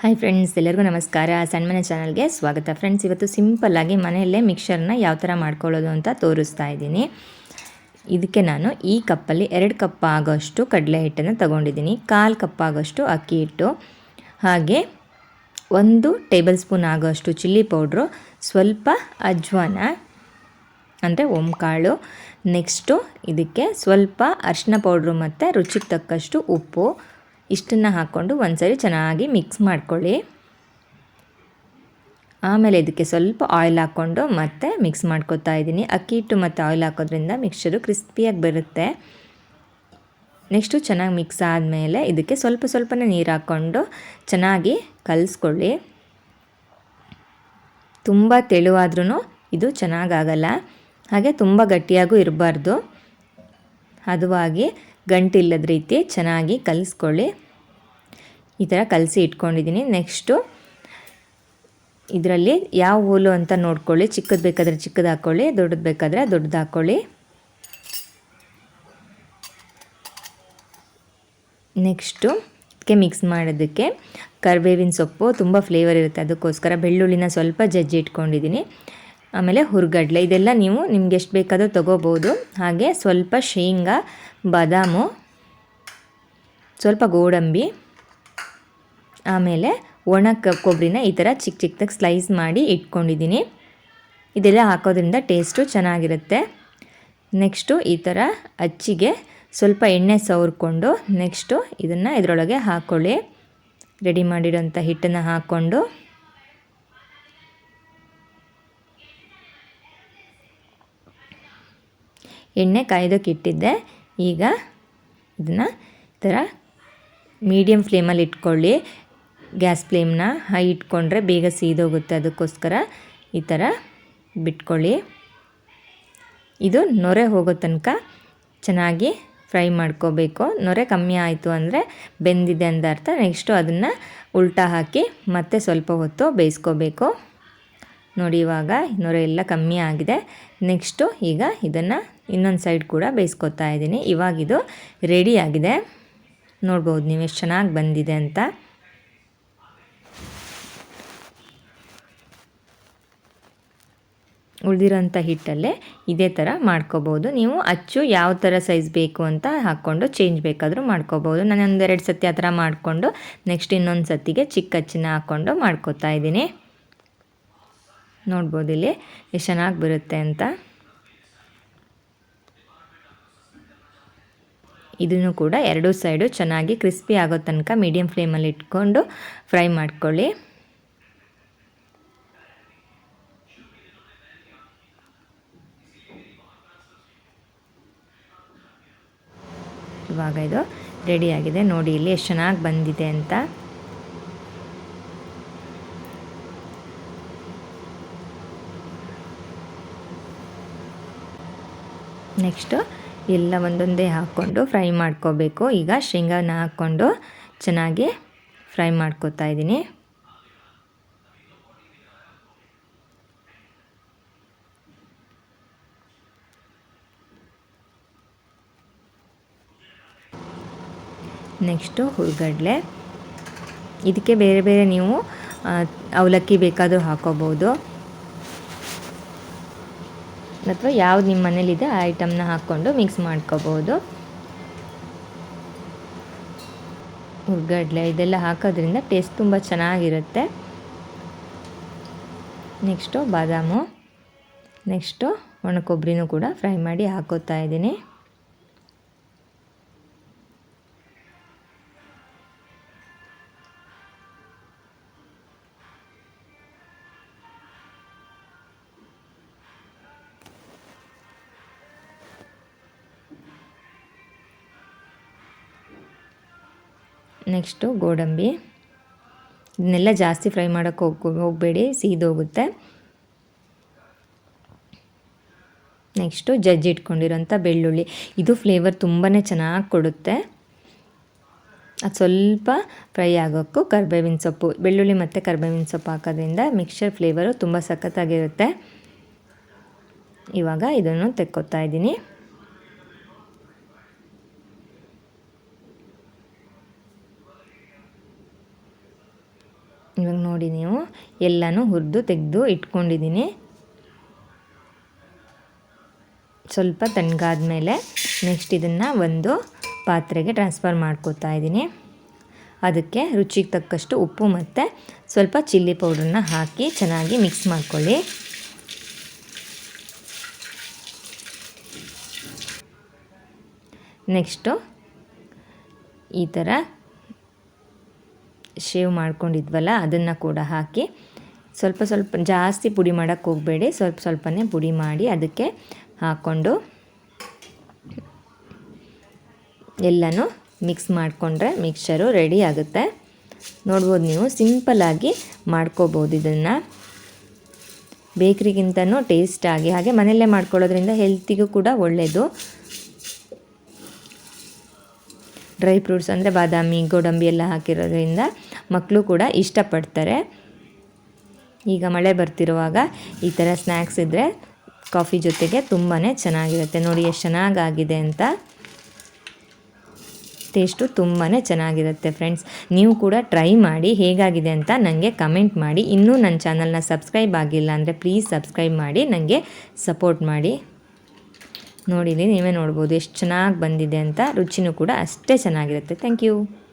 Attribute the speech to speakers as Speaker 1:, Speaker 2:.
Speaker 1: Hi friends ಎಲ್ಲರಿಗೂ ನಮಸ್ಕಾರ. ಸಣ್ಣ ಚಾನಲ್ಗೆ ಸ್ವಾಗತ. ಫ್ರೆಂಡ್ಸ್ ಇವತ್ತು ಸಿಂಪಲ್ಲಾಗಿ ಮನೆಯಲ್ಲೇ ಮಿಕ್ಸರ್ನ ಯಾವ ಥರ ಮಾಡ್ಕೊಳ್ಳೋದು ಅಂತ ತೋರಿಸ್ತಾ ಇದ್ದೀನಿ. ಇದಕ್ಕೆ ನಾನು ಈ ಕಪ್ಪಲ್ಲಿ ಎರಡು ಕಪ್ ಆಗೋಷ್ಟು ಕಡಲೆ ಹಿಟ್ಟನ್ನು ತಗೊಂಡಿದ್ದೀನಿ. ಕಾಲು ಕಪ್ ಆಗೋಷ್ಟು ಅಕ್ಕಿ ಹಿಟ್ಟು. ಹಾಗೆ ಒಂದು ಟೇಬಲ್ ಸ್ಪೂನ್ ಆಗೋಷ್ಟು ಚಿಲ್ಲಿ ಪೌಡ್ರು ಸ್ವಲ್ಪ ಅಜ್ವಾನ, ಅಂದರೆ ಓಂಕಾಳು. ನೆಕ್ಸ್ಟು ಇದಕ್ಕೆ ಸ್ವಲ್ಪ ಅರಿಶಿನ ಪೌಡ್ರು ಮತ್ತು ರುಚಿಗೆ ತಕ್ಕಷ್ಟು ಉಪ್ಪು. ಇಷ್ಟನ್ನು ಹಾಕ್ಕೊಂಡು ಒಂದ್ಸರಿ ಚೆನ್ನಾಗಿ ಮಿಕ್ಸ್ ಮಾಡ್ಕೊಳ್ಳಿ. ಆಮೇಲೆ ಇದಕ್ಕೆ ಸ್ವಲ್ಪ ಆಯಿಲ್ ಹಾಕ್ಕೊಂಡು ಮತ್ತೆ ಮಿಕ್ಸ್ ಮಾಡ್ಕೊತಾ ಇದ್ದೀನಿ. ಅಕ್ಕಿ ಹಿಟ್ಟು ಮತ್ತು ಆಯಿಲ್ ಹಾಕೋದ್ರಿಂದ ಮಿಕ್ಸ್ಚರು ಕ್ರಿಸ್ಪಿಯಾಗಿ ಬರುತ್ತೆ. ನೆಕ್ಸ್ಟು ಚೆನ್ನಾಗಿ ಮಿಕ್ಸ್ ಆದಮೇಲೆ ಇದಕ್ಕೆ ಸ್ವಲ್ಪ ಸ್ವಲ್ಪನೇ ನೀರು ಹಾಕ್ಕೊಂಡು ಚೆನ್ನಾಗಿ ಕಲಿಸ್ಕೊಳ್ಳಿ. ತುಂಬ ತೆಳುವಾದ್ರೂ ಇದು ಚೆನ್ನಾಗಾಗಲ್ಲ. ಹಾಗೆ ತುಂಬ ಗಟ್ಟಿಯಾಗೂ ಇರಬಾರ್ದು. ಹದವಾಗಿ ಗಂಟಿಲ್ಲದ ರೀತಿ ಚೆನ್ನಾಗಿ ಕಲಿಸ್ಕೊಳ್ಳಿ. ಈ ಥರ ಕಲಸಿ ಇಟ್ಕೊಂಡಿದ್ದೀನಿ. ನೆಕ್ಸ್ಟು ಇದರಲ್ಲಿ ಯಾವ ಹೋಲು ಅಂತ ನೋಡ್ಕೊಳ್ಳಿ. ಚಿಕ್ಕದು ಬೇಕಾದರೆ ಚಿಕ್ಕದು ಹಾಕ್ಕೊಳ್ಳಿ ದೊಡ್ಡದು ಬೇಕಾದರೆ ದೊಡ್ಡದು ಹಾಕ್ಕೊಳ್ಳಿ ನೆಕ್ಸ್ಟು ಇದಕ್ಕೆ ಮಿಕ್ಸ್ ಮಾಡೋದಕ್ಕೆ ಕರಿಬೇವಿನ ಸೊಪ್ಪು, ತುಂಬ ಫ್ಲೇವರ್ ಇರುತ್ತೆ. ಅದಕ್ಕೋಸ್ಕರ ಬೆಳ್ಳುಳ್ಳಿನ ಸ್ವಲ್ಪ ಜಜ್ಜಿ ಇಟ್ಕೊಂಡಿದ್ದೀನಿ. ಆಮೇಲೆ ಹುರ್ಗಡ್ಲೆ, ಇದೆಲ್ಲ ನೀವು ನಿಮ್ಗೆ ಎಷ್ಟು ಬೇಕಾದರೂ ತೊಗೋಬೋದು. ಹಾಗೆ ಸ್ವಲ್ಪ ಶೇಂಗಾ, ಬಾದಾಮು, ಸ್ವಲ್ಪ ಗೋಡಂಬಿ, ಆಮೇಲೆ ಒಣ ಕೊಬ್ಬರಿನ ಈ ಥರ ಚಿಕ್ಕ ಚಿಕ್ಕದಾಗಿ ಸ್ಲೈಸ್ ಮಾಡಿ ಇಟ್ಕೊಂಡಿದ್ದೀನಿ. ಇದೆಲ್ಲ ಹಾಕೋದ್ರಿಂದ ಟೇಸ್ಟು ಚೆನ್ನಾಗಿರುತ್ತೆ. ನೆಕ್ಸ್ಟು ಈ ಥರ ಅಚ್ಚಿಗೆ ಸ್ವಲ್ಪ ಎಣ್ಣೆ ಸವರ್ಕೊಂಡು ನೆಕ್ಸ್ಟು ಇದನ್ನು ಇದರೊಳಗೆ ಹಾಕ್ಕೊಳ್ಳಿ ರೆಡಿ ಮಾಡಿರೋಂಥ ಹಿಟ್ಟನ್ನು ಹಾಕ್ಕೊಂಡು. ಎಣ್ಣೆ ಕಾಯ್ದಕ್ಕಿಟ್ಟಿದ್ದೆ ಈಗ ಇದನ್ನು ಈ ಥರ ಮೀಡಿಯಮ್ ಫ್ಲೇಮಲ್ಲಿ ಇಟ್ಕೊಳ್ಳಿ. ಗ್ಯಾಸ್ ಫ್ಲೇಮ್ನ ಹೈ ಇಟ್ಕೊಂಡ್ರೆ ಬೇಗ ಸೀದೋಗುತ್ತೆ. ಅದಕ್ಕೋಸ್ಕರ ಈ ಥರ ಬಿಟ್ಕೊಳ್ಳಿ. ಇದು ನೊರೆ ಹೋಗೋ ತನಕ ಚೆನ್ನಾಗಿ ಫ್ರೈ ಮಾಡ್ಕೋಬೇಕು. ನೊರೆ ಕಮ್ಮಿ ಆಯಿತು ಅಂದರೆ ಬೆಂದಿದೆ ಅಂತ ಅರ್ಥ. ನೆಕ್ಸ್ಟು ಅದನ್ನು ಉಲ್ಟಾ ಹಾಕಿ ಮತ್ತೆ ಸ್ವಲ್ಪ ಹೊತ್ತು ಬೇಯಿಸ್ಕೋಬೇಕು. ನೋಡಿ ಇವಾಗ ನೊರೆ ಎಲ್ಲ ಕಮ್ಮಿ ಆಗಿದೆ. ನೆಕ್ಸ್ಟು ಈಗ ಇದನ್ನು ಇನ್ನೊಂದು ಸೈಡ್ ಕೂಡ ಬೇಯಿಸ್ಕೊತಾ ಇದ್ದೀನಿ. ಇವಾಗಿದು ರೆಡಿ ಆಗಿದೆ. ನೋಡ್ಬೋದು ನೀವು ಎಷ್ಟು ಚೆನ್ನಾಗಿ ಬಂದಿದೆ ಅಂತ. ಉಳಿದಿರೋಂಥ ಹಿಟ್ಟಲ್ಲೇ ಇದೇ ಥರ ಮಾಡ್ಕೋಬೋದು. ನೀವು ಅಚ್ಚು ಯಾವ ಥರ ಸೈಜ್ ಬೇಕು ಅಂತ ಹಾಕ್ಕೊಂಡು ಚೇಂಜ್ ಬೇಕಾದರೂ ಮಾಡ್ಕೋಬೋದು. ನಾನು ಒಂದೆರಡು ಸತಿ ಆ ಥರ ಮಾಡಿಕೊಂಡು ನೆಕ್ಸ್ಟ್ ಇನ್ನೊಂದು ಸತಿಗೆ ಚಿಕ್ಕ ಅಚ್ಚನ್ನ ಹಾಕ್ಕೊಂಡು ಮಾಡ್ಕೋತಾ ಇದ್ದೀನಿ. ನೋಡ್ಬೋದು ಇಲ್ಲಿ ಎಷ್ಟು ಚೆನ್ನಾಗಿ ಬರುತ್ತೆ ಅಂತ. ಇದನ್ನು ಕೂಡ ಎರಡು ಸೈಡು ಚೆನ್ನಾಗಿ ಕ್ರಿಸ್ಪಿ ಆಗೋ ತನಕ ಮೀಡಿಯಮ್ ಫ್ಲೇಮಲ್ಲಿ ಇಟ್ಕೊಂಡು ಫ್ರೈ ಮಾಡ್ಕೊಳ್ಳಿ. ಇವಾಗ ಇದು ರೆಡಿಯಾಗಿದೆ ನೋಡಿ ಇಲ್ಲಿ ಎಷ್ಟು ಚೆನ್ನಾಗಿ ಬಂದಿದೆ ಅಂತ. ನೆಕ್ಸ್ಟು ಎಲ್ಲ ಒಂದೊಂದೇ ಹಾಕ್ಕೊಂಡು ಫ್ರೈ ಮಾಡ್ಕೋಬೇಕು. ಈಗ ಶೇಂಗಾನ ಹಾಕ್ಕೊಂಡು ಚೆನ್ನಾಗಿ ಫ್ರೈ ಮಾಡ್ಕೋತಾ ಇದ್ದೀನಿ. ನೆಕ್ಸ್ಟು ಹುರ್ಗಡ್ಲೆ ಇದಕ್ಕೆ ಬೇರೆ ಬೇರೆ ನೀವು ಅವಲಕ್ಕಿ ಬೇಕಾದರೂ ಹಾಕೋಬೋದು. ಅಥವಾ ಯಾವ್ದು ನಿಮ್ಮ ಮನೇಲಿದೆ ಆ ಐಟಮ್ನ ಹಾಕ್ಕೊಂಡು ಮಿಕ್ಸ್ ಮಾಡ್ಕೋಬೋದು. ಹುರ್ಗಡ್ಲೆ ಇದೆಲ್ಲ ಹಾಕೋದ್ರಿಂದ ಟೇಸ್ಟ್ ತುಂಬ ಚೆನ್ನಾಗಿರುತ್ತೆ. ನೆಕ್ಸ್ಟು ಬಾದಾಮು ನೆಕ್ಸ್ಟು ಒಣ ಕೊಬ್ಬರಿನೂ ಕೂಡ ಫ್ರೈ ಮಾಡಿ ಹಾಕೋತಾ ಇದ್ದೀನಿ. ನೆಕ್ಸ್ಟು ಗೋಡಂಬಿ. ಇದನ್ನೆಲ್ಲ ಜಾಸ್ತಿ ಫ್ರೈ ಮಾಡೋಕ್ಕೆ ಹೋಗಿ, ಹೋಗಬೇಡಿ, ಸೀದೋಗುತ್ತೆ. ನೆಕ್ಸ್ಟು ಜಜ್ಜಿ ಇಟ್ಕೊಂಡಿರೋಂಥ ಬೆಳ್ಳುಳ್ಳಿ. ಇದು ಫ್ಲೇವರ್ ತುಂಬಾ ಚೆನ್ನಾಗಿ ಕೊಡುತ್ತೆ. ಅದು ಸ್ವಲ್ಪ ಫ್ರೈ ಆಗೋಕ್ಕೂ ಕರ್ಬೇವಿನ ಸೊಪ್ಪು, ಬೆಳ್ಳುಳ್ಳಿ ಮತ್ತು ಕರ್ಬೇವಿನ ಸೊಪ್ಪು ಹಾಕೋದ್ರಿಂದ ಮಿಕ್ಸ್ಚರ್ ಫ್ಲೇವರು ತುಂಬ ಸಖತ್ತಾಗಿರುತ್ತೆ. ಇವಾಗ ಇದನ್ನು ತೆಕ್ಕೋತಾ ಇದ್ದೀನಿ ಇವಾಗ ನೋಡಿ ನೀವು ಎಲ್ಲನೂ ಹುರಿದು ತೆಗೆದು ಇಟ್ಕೊಂಡಿದ್ದೀನಿ. ಸ್ವಲ್ಪ ತಣ್ಣಗಾದ ಮೇಲೆ ನೆಕ್ಸ್ಟ್ ಇದನ್ನು ಒಂದು ಪಾತ್ರೆಗೆ ಟ್ರಾನ್ಸ್ಫರ್ ಮಾಡ್ಕೋತಾ ಇದ್ದೀನಿ. ಅದಕ್ಕೆ ರುಚಿಗೆ ತಕ್ಕಷ್ಟು ಉಪ್ಪು ಮತ್ತು ಸ್ವಲ್ಪ ಚಿಲ್ಲಿ ಪೌಡ್ರನ್ನ ಹಾಕಿ ಚೆನ್ನಾಗಿ ಮಿಕ್ಸ್ ಮಾಡ್ಕೊಳ್ಳಿ. ನೆಕ್ಸ್ಟು ಈ ಥರ ಶೇವ್ ಮಾಡ್ಕೊಂಡಿದ್ವಲ್ಲ, ಅದನ್ನು ಕೂಡ ಹಾಕಿ ಸ್ವಲ್ಪ ಸ್ವಲ್ಪ ಜಾಸ್ತಿ ಪುಡಿ ಮಾಡೋಕ್ಕೆ ಹೋಗಬೇಡಿ. ಸ್ವಲ್ಪ ಸ್ವಲ್ಪನೇ ಪುಡಿ ಮಾಡಿ ಅದಕ್ಕೆ ಹಾಕ್ಕೊಂಡು ಎಲ್ಲನೂ ಮಿಕ್ಸ್ ಮಾಡಿಕೊಂಡ್ರೆ ಮಿಕ್ಸರು ರೆಡಿ ಆಗುತ್ತೆ. ನೋಡ್ಬೋದು ನೀವು ಸಿಂಪಲಾಗಿ ಮಾಡ್ಕೋಬೋದು ಇದನ್ನು. ಬೇಕ್ರಿಗಿಂತನೂ ಟೇಸ್ಟಾಗಿ ಹಾಗೆ ಮನೆಯಲ್ಲೇ ಮಾಡ್ಕೊಳ್ಳೋದ್ರಿಂದ ಹೆಲ್ತಿಗೂ ಕೂಡ ಒಳ್ಳೆಯದು ಡ್ರೈ ಫ್ರೂಟ್ಸ್ ಅಂದರೆ ಬಾದಾಮಿ, ಗೋಡಂಬಿ ಎಲ್ಲ ಹಾಕಿರೋದ್ರಿಂದ ಮಕ್ಕಳು ಕೂಡ ಇಷ್ಟಪಡ್ತಾರೆ. ಈಗ ಮಳೆ ಬರ್ತಿರುವಾಗ ಈ ಥರ ಸ್ನ್ಯಾಕ್ಸ್ ಇದ್ದರೆ ಕಾಫಿ ಜೊತೆಗೆ ತುಂಬಾ ಚೆನ್ನಾಗಿರುತ್ತೆ. ನೋಡಿ ಎಷ್ಟು ಚೆನ್ನಾಗಾಗಿದೆ ಅಂತ. ಟೇಸ್ಟು ತುಂಬಾ ಚೆನ್ನಾಗಿರುತ್ತೆ ಫ್ರೆಂಡ್ಸ್. ನೀವು ಕೂಡ ಟ್ರೈ ಮಾಡಿ ಹೇಗಾಗಿದೆ ಅಂತ ನನಗೆ ಕಮೆಂಟ್ ಮಾಡಿ. ಇನ್ನೂ ನನ್ನ ಚಾನಲ್ನ ಸಬ್ಸ್ಕ್ರೈಬ್ ಆಗಿಲ್ಲ ಅಂದರೆ ಪ್ಲೀಸ್ ಸಬ್ಸ್ಕ್ರೈಬ್ ಮಾಡಿ ನನಗೆ ಸಪೋರ್ಟ್ ಮಾಡಿ. ನೋಡಿರಿ ನೀವೇ ನೋಡ್ಬೋದು. ಎಷ್ಟು ಚೆನ್ನಾಗಿ ಬಂದಿದೆ ಅಂತ ರುಚಿನೂ ಕೂಡ ಅಷ್ಟೇ ಚೆನ್ನಾಗಿರುತ್ತೆ. Thank you